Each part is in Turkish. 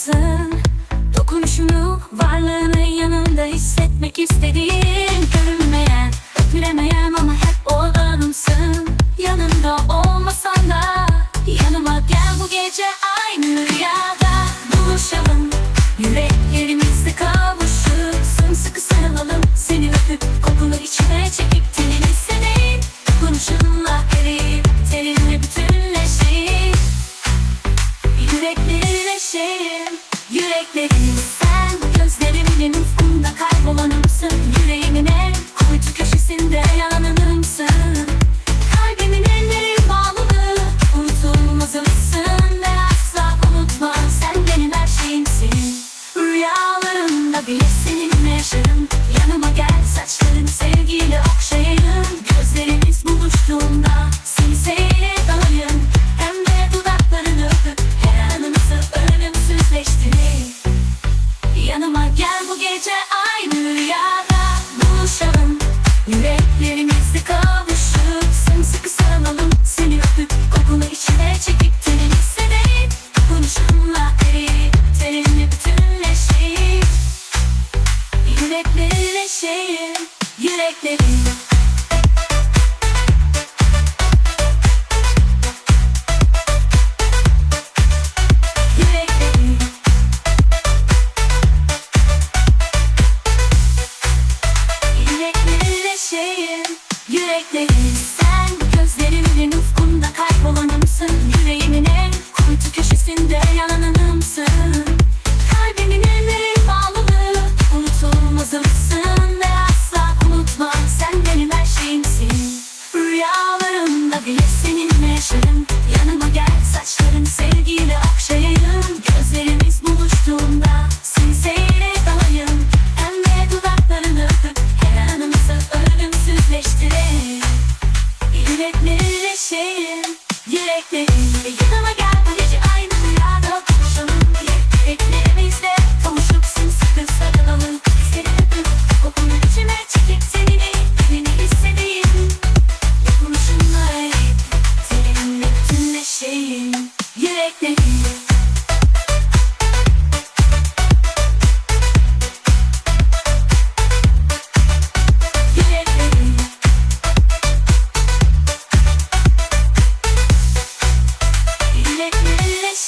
mısın? Dokunuşunu, varlığını yanında hissetmek istediğim Görünmeyen, öpülemeyen ama Listen. beklerim şeyim sen Gözlerimin ufkunda kaybolanımsın Yüreğimin en kuytu köşesinde yananımsın.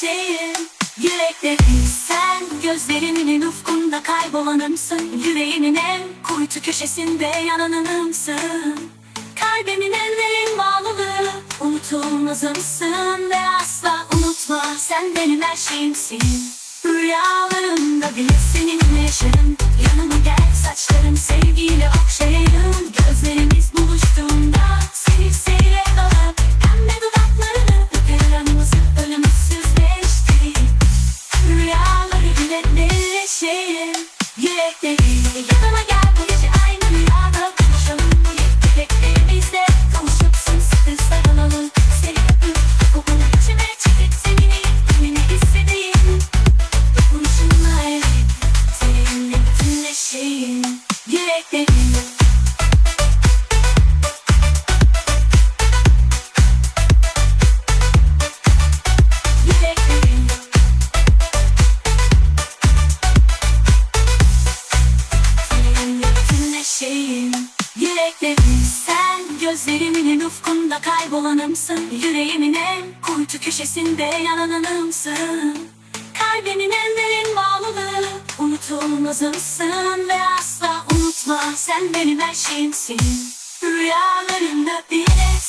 şeyim Yüreklerim. Sen Gözlerimin ufkunda kaybolanımsın. Yüreğimin en kuytu köşesinde yananımsın. Kalbimin ellerin bağlılığı. Unutulmazımsın ve asla unutma sen benim her şeyimsin. Rüyalarımda bile seninle yaşarım. Yanıma gel saçlarım sevgiyle okşayayım Gözlerimiz buluştuğunda seni seyle dalıp Pembe dudaklarını öper anımızı ölümsüzleştireyim Rüyaları bile neleşeyim Yürekleriyle yanıma gel. çiçekleri Sen gözlerimin ufkunda kaybolanımsın. Yüreğimin en kuytu köşesinde yananımsın Kalbimin en derin bağlılığı Unutulmazımsın ve asla unutma. Sen benim her şeyimsin. Rüyalarımda bile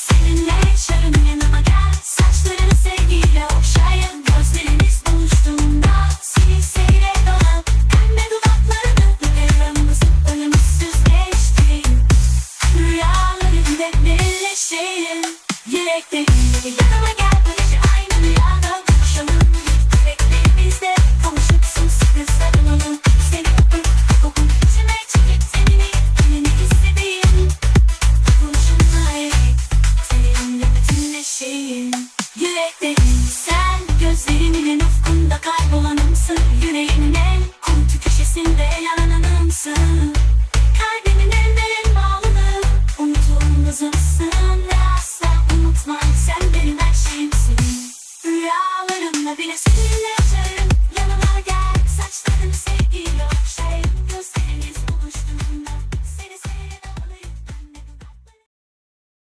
Hey.